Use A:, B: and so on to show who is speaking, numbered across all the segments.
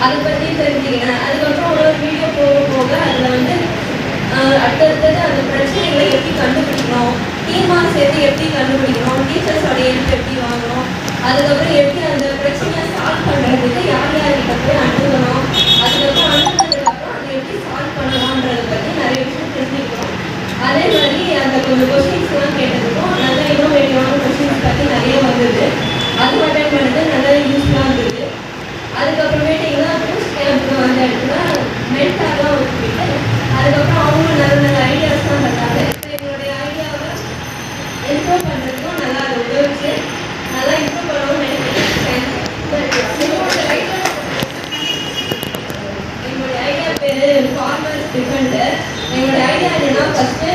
A: அதை பற்றி தெரிஞ்சுக்கினேன் அதுக்கப்புறம் ஒரு வீடியோ போக போக அதில் வந்து அடுத்தடுத்தது அந்த பிரச்சனைகளை எப்படி கண்டுபிடிக்கணும் டீமாக சேர்த்து எப்படி கண்டுபிடிக்கணும் டீச்சர்ஸோட ஹெல்ப் எப்படி வாங்கணும் அதுக்கப்புறம் எப்படி அந்த பிரச்சனையை சால்வ் பண்ணுறதுக்கு யார் யார்கிட்ட போய் அணுகணும் அதுக்கப்புறம் அணுகினதுக்கப்புறம் அதை எப்படி சால்வ் பண்ணலாம்ன்றதை பற்றி நிறைய விஷயம் தெரிஞ்சுக்கிறோம் அதே மாதிரி அந்த கொஞ்சம் கொஸ்டின் ஃபார்மர்ஸ் டிஃபெண்டர் எங்களோட ஐடியா என்னன்னா ஃபஸ்ட்டு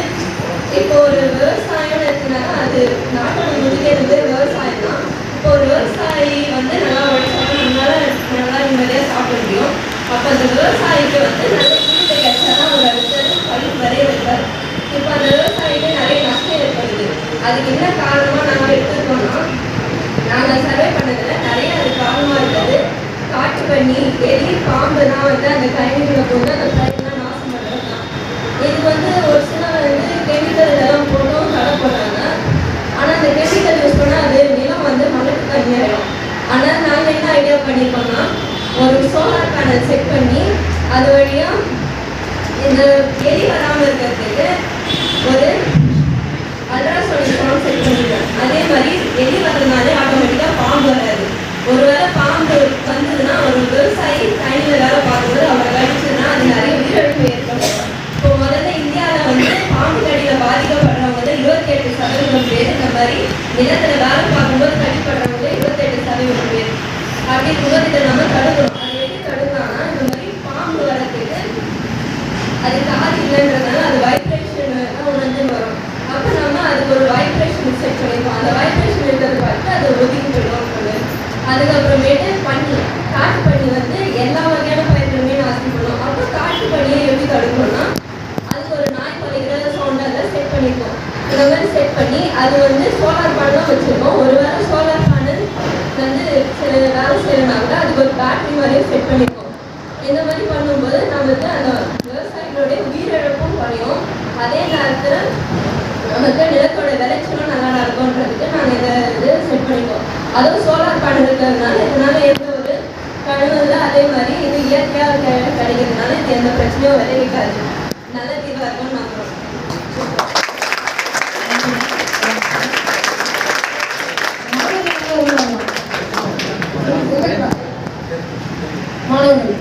A: இப்போ ஒரு விவசாயம்னு எடுத்துனாக்கா அது நாட்டோட முதுகெலும்பு விவசாயம் தான். இப்போ ஒரு விவசாயி வந்து நல்லா உழைச்சாலும் நம்மளால நல்லா நிம்மதியாக சாப்பிட முடியும். அப்போ அந்த விவசாயிக்கு வந்து நல்ல ஈடு கிடைச்சாதான் ஒரு அடுத்தது பயிர் வரைய வைப்பார். இப்போ அந்த விவசாயிக்கு நிறைய நஷ்டம் ஏற்படுது. அதுக்கு என்ன காரணமாக நாங்கள் எடுத்துருக்கோம்னா நாங்கள் சர்வே பண்ணது நிறைய அது காரணமாக இருக்காது காட்டு பண்ணி எலி பாம்பு வந்து அந்த கழிவுகளை போட்டு அந்த பயிரெலாம் நாசம் பண்ணுறது தான் இது வந்து ஒரு சில வந்து கெமிக்கல் எல்லாம் போட்டும் தடை ஆனால் அந்த கெமிக்கல் யூஸ் பண்ணால் அது நிலம் வந்து மழைக்கு தண்ணியாயிடும் ஆனால் நாங்கள் என்ன ஐடியா பண்ணியிருக்கோம்னா ஒரு சோலார் பேனல் செட் பண்ணி அது வழியாக இந்த எலி வராமல் இருக்கிறதுக்கு ஒரு அல்ட்ராசோனிக் சவுண்ட் செட் பண்ணிடுவேன் அதே மாதிரி எலி வர்றதுனாலே ஆட்டோமேட்டிக்காக பாம்பு வராது. ஒருவேளை ஒரு விவசாயி தனியில் வேலை பார்க்கும்போது அவங்க கடிச்சதுன்னா அது நிறைய உயிரிழப்பு ஏற்படும். இப்போ முதல்ல இந்தியாவில் வந்து பாம்பு கடியில் பாதிக்கப்படுறவங்க வந்து இருபத்தெட்டு சதவீதம் பேர் இந்த மாதிரி நிலத்தில் வேலை பார்க்கும்போது கடிப்படுறவங்க இருபத்தெட்டு சதவீதம் பேர். அப்படி இருக்கும்போது இதை நம்ம தடுக்கணும். அது எப்படி தடுக்கலாம்னா இந்த மாதிரி பாம்பு வரத்துக்கு அது காது இல்லைன்றதுனால அது வைப்ரேஷன் உணர்ந்து வரும். அப்போ நம்ம அதுக்கு ஒரு வைப்ரேஷன் செட் பண்ணிப்போம் அந்த வைப்ரேஷன் இருக்கிறது பார்த்து அதை ஒதுக்கிட்டு அதுக்கப்புறமேட்டு பண்ணி காட்டு பண்ணி வந்து எல்லா வகையான பயிர்களுமே நாசம் பண்ணும். அப்போ காட்டு பண்ணியை எப்படி தடுக்கணும்னா அதுக்கு ஒரு நாய் குலைக்கிற சவுண்ட் செட் பண்ணிப்போம் இந்த மாதிரி செட் பண்ணி அது வந்து சோலார் பேனலும் வச்சுருக்கோம். ஒரு வேளை சோலார் பேனல் வந்து சில வேலை செய்யறதுனா அதுக்கு ஒரு பேட்டரி மாதிரியும் செட் பண்ணிப்போம் இந்த மாதிரி பண்ணும்போது நமக்கு அந்த விவசாயிகளுடைய உயிரிழப்பும் குறையும். அதே நேரத்தில் நமக்கு நிலத்தோட விளைச்சலும் நல்லா நடக்கும்ன்றதுக்கு நாங்கள் இதை இது செட் பண்ணிப்போம் அதுவும் சோலார் பேனல் இருக்கிறதுனால இதனால எந்த ஒரு கனவு இல்லை. அதே மாதிரி இது இயற்கையாக கிடைக்கிறதுனால இது எந்த பிரச்சனையும் விளைவிக்காது. நல்ல தீர்வாக இருக்கும்னு நம்புகிறோம்
B: மாணவர்கள்